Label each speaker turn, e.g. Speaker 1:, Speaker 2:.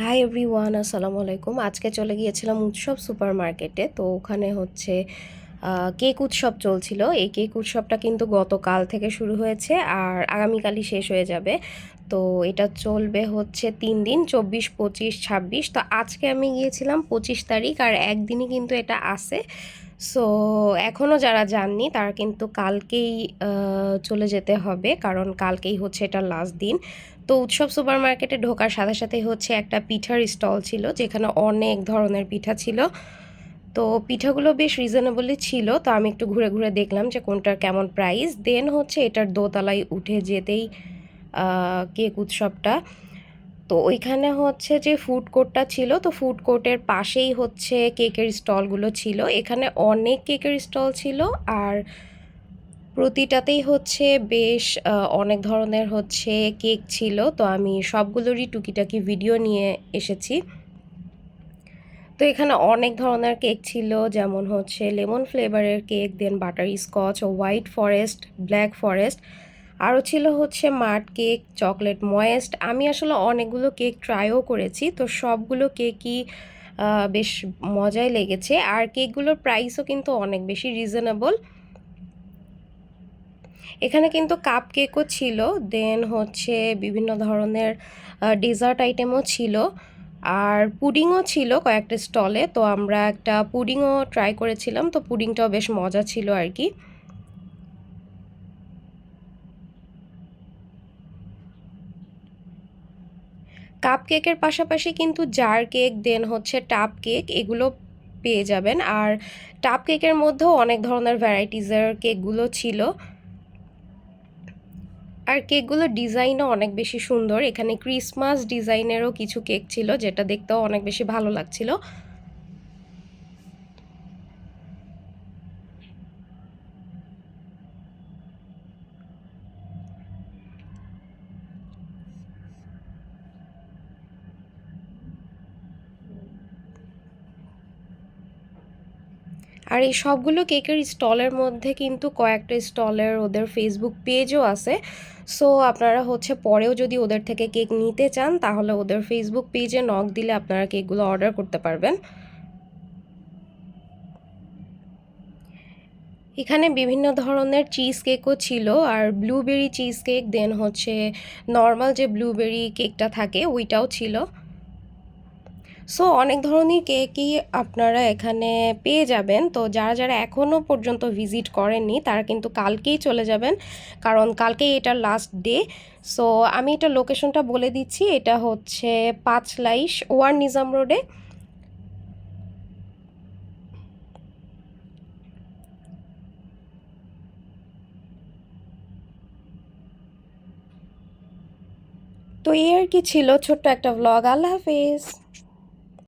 Speaker 1: Hi everyone আসসালামু আলাইকুম। আজকে চলে গিয়েছিলাম উৎসব সুপার মার্কেটে তো ওখানে হচ্ছে কেক উৎসব চলছিল। এই কেক উৎসবটা কিন্তু গতকাল থেকে শুরু হয়েছে আর আগামীকালই শেষ হয়ে যাবে। তো এটা চলবে হচ্ছে তিন দিন, চব্বিশ, পঁচিশ, ছাব্বিশ। তো আজকে আমি গিয়েছিলাম পঁচিশ তারিখ আর একদিনই কিন্তু এটা আসে সো এখনও যারা যাননি, তারা কিন্তু কালকেই চলে যেতে হবে। কারণ কালকেই হচ্ছে এটা লাস্ট দিন। তো উৎসব সুপার মার্কেটে ঢোকার সাথে সাথে হচ্ছে একটা পিঠার স্টল ছিল, যেখানে অনেক ধরনের পিঠা ছিল। তো পিঠাগুলো বেশ রিজনেবলই ছিল, তো আমি একটু ঘুরে ঘুরে দেখলাম যে কোনটার কেমন প্রাইস দেন হচ্ছে এটার দোতলায় উঠে যেতেই কেক উৎসবটা। তো ওইখানে হচ্ছে যে ফুড কোর্টটা ছিল, তো ফুড কোর্টের পাশেই হচ্ছে কেকের স্টলগুলো ছিল। এখানে অনেক কেকের স্টল ছিল, আর প্রতিটাতেই হচ্ছে বেশ অনেক ধরনের হচ্ছে কেক ছিল। তো আমি সবগুলোরই টুকিটাকি ভিডিও নিয়ে এসেছি। তো এখানে অনেক ধরনের কেক ছিল, যেমন হচ্ছে লেমন ফ্লেভারের cake, then butterscotch, white forest, black forest. আরও ছিল হচ্ছে মাড কেক, চকলেট ময়েস্ট। আমি আসলে অনেকগুলো কেক ট্রাইও করেছি, তো সবগুলো কেকই বেশ মজাই লেগেছে। আর কেকগুলোর প্রাইসও কিন্তু অনেক বেশি রিজনেবল। এখানে কিন্তু কাপ কেকও ছিল দেন হচ্ছে বিভিন্ন ধরনের ডেজার্ট আইটেমও ছিল, আর পুডিংও ছিল কয়েকটা স্টলে তো আমরা একটা পুডিংও ট্রাই করেছিলাম, তো পুডিংটাও বেশ মজা ছিল আর কি। কাপ কেকের পাশাপাশি কিন্তু জার কেক দেন হচ্ছে টাপ কেক এগুলো পেয়ে যাবেন, আর টাপ কেকের মধ্যেও অনেক ধরনের ভ্যারাইটিসের কেকগুলো ছিল। আর কেকগুলোর ডিজাইনও অনেক বেশি সুন্দর। এখানে ক্রিসমাস ডিজাইনেরও কিছু কেক ছিল, যেটা দেখতেও অনেক বেশি ভালো লাগছিল। আর এই সবগুলো কেকের স্টলের মধ্যে কিন্তু কয়েকটা স্টলের ওদের ফেসবুক পেজও আছে। সো আপনারা হচ্ছে পরেও যদি ওদের থেকে কেক নিতে চান, তাহলে ওদের ফেসবুক পেজে নক দিলে আপনারা কেকগুলো অর্ডার করতে পারবেন। এখানে বিভিন্ন ধরনের চিজ কেকও ছিল, আর ব্লুবেরি চিজ কেক দেন হচ্ছে নর্মাল যে ব্লুবেরি কেকটা থাকে, ওইটাও ছিল। সো অনেক ধরনের কেকই আপনারা এখানে পেয়ে যাবেন। তো যারা যারা এখনও পর্যন্ত ভিজিট করেননি, তারা কিন্তু কালকেই চলে যাবেন। কারণ কালকেই এটার লাস্ট ডে সো আমি এটা লোকেশনটা বলে দিচ্ছি। এটা হচ্ছে পাঁচলাইশ ওয়ার নিজাম রোডে। তো এই আর কি ছিল। ছোট্ট একটা ভ্লগ আল্লাহ হাফেজ।